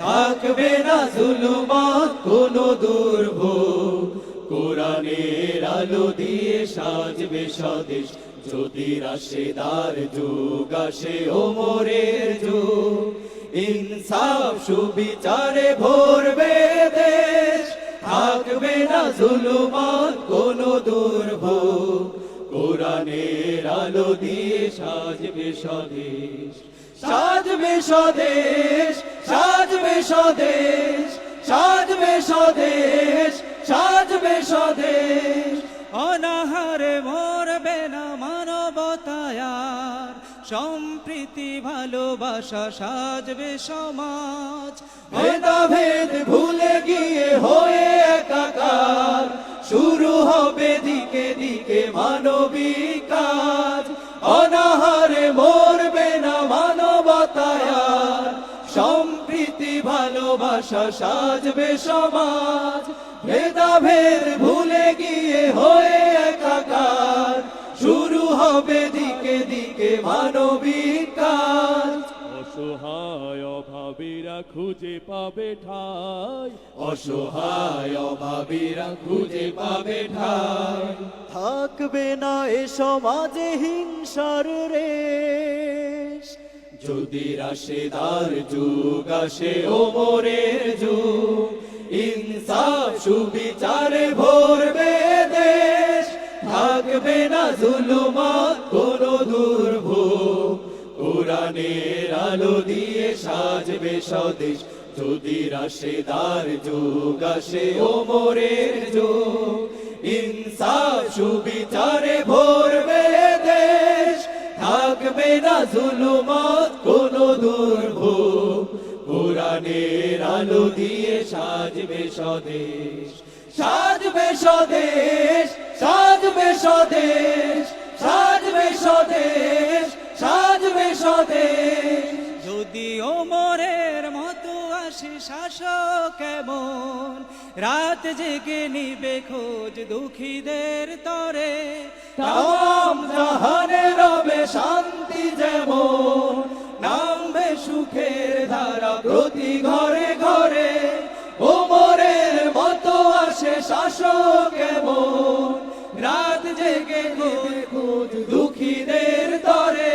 থাকবে না জুলুমাত, কোনো দুর্ভোগ। কোরআনের আলো দিয়ে সাজবে স্বদেশ, যদি রাশেদার যুগ আসে ওমরের যুগ। ইনসাফ, সুবিচারে ভরবে দেশ, থাকবে না জুলুমাত, কোনো দুর্ভোগ। কোরআনের আলো দিয়ে সাজবে স্বদেশ সাজবে স্বদেশ সাজবে স্বদেশ সাজবে স্বদেশ সাজবে স্বদেশ। অনাহারে মরবে না মানবতায়ার, সম্প্রীতি, ভালোবাসা সাজবে সমাজ। ভেদাভেদ ভুলে গিয়ে হয়ে একাকার, শুরু হবে দিকে দিকে মানবিক ভালোবাসা সাজবে সমাজ। ভেদাভেদ ভুলে গিয়ে হয়ে একাকার। শুরু হবে দিকে দিকে মানবিক কাজ। অসহায় অভাবীরা খুঁজে পাবে ঠাই। অসহায় অভাবীরা খুঁজে পাবে ঠাই। থাকবে না এ সমাজে হিংসার রেশ। যদি রাশেদার যুগ আসে ওমরের যুগ, ইনসাফ, সুবিচারে ভরবে দেশ থাকবে না জুলুমাত, কোনো দুর্ভোগ। কোরআনের আলো দিয়ে সাজবে স্বদেশ, যদি রাশেদার যুগ আসে ওমরের যুগ, ইনসাফ, সুবিচারে থাকবে না জুলুমত কোনো দুর্ভোগ। কোরআনের আলো দিয়ে সাজবে স্বদেশ। সাজবে স্বদেশ সাজবে স্বদেশ সাজবে স্বদেশ সাজবে স্বদেশ। যদি ওমরের মতো আসে শাসক এমন রাত জেগে নিবে খোঁজ দুঃখীদের তরে। তাম রাত জেগে খোঁজ দুঃখীদের তরে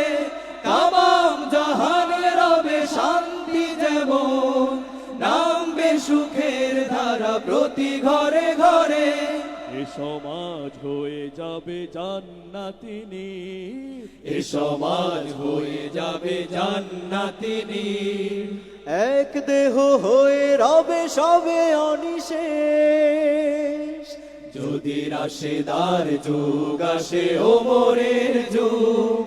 তাম জাহানে রবে শান্তি যেমন। নামবে সুখের ধারা প্রতি ঘরে ঘরে। এ সমাজ হয়ে যাবে জান্নাতিনি। এ সমাজ হয়ে যাবে জান্নাতিনি। এক দেহ হয়ে রবে সবে অনিশেষ যদি রাশেদার যুগ আসে ওমরের যুগ।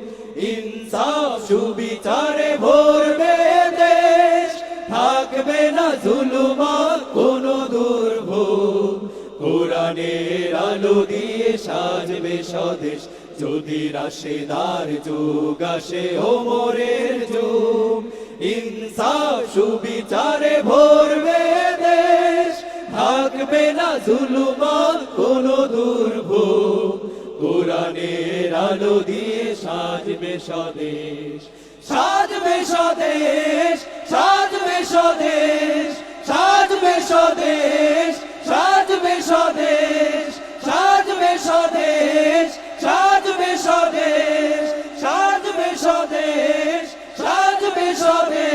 ইনসাফ, সুবিচারে ভরবে দেশ থাকবে না জুলুমাত, কোনো দুর্ভোগ। কোরআনের আলো দিয়ে সাজবে স্বদেশ। যদি রাশেদার যুগ আসে ওমরের যুগ। ইনসাফ, সুবিচারে ভরবে হবে না জুলুমত, কোন দুর্ভোগ। কোরআনের আলো দিয়ে সাজবে স্বদেশ। সাজবে স্বদেশ সাজবে স্বদেশ সাজবে স্বদেশ সাজবে স্বদেশ সাজবে স্বদেশ সাজবে স্বদেশ সাজবে স্বদেশ সাজবে স্বদেশ।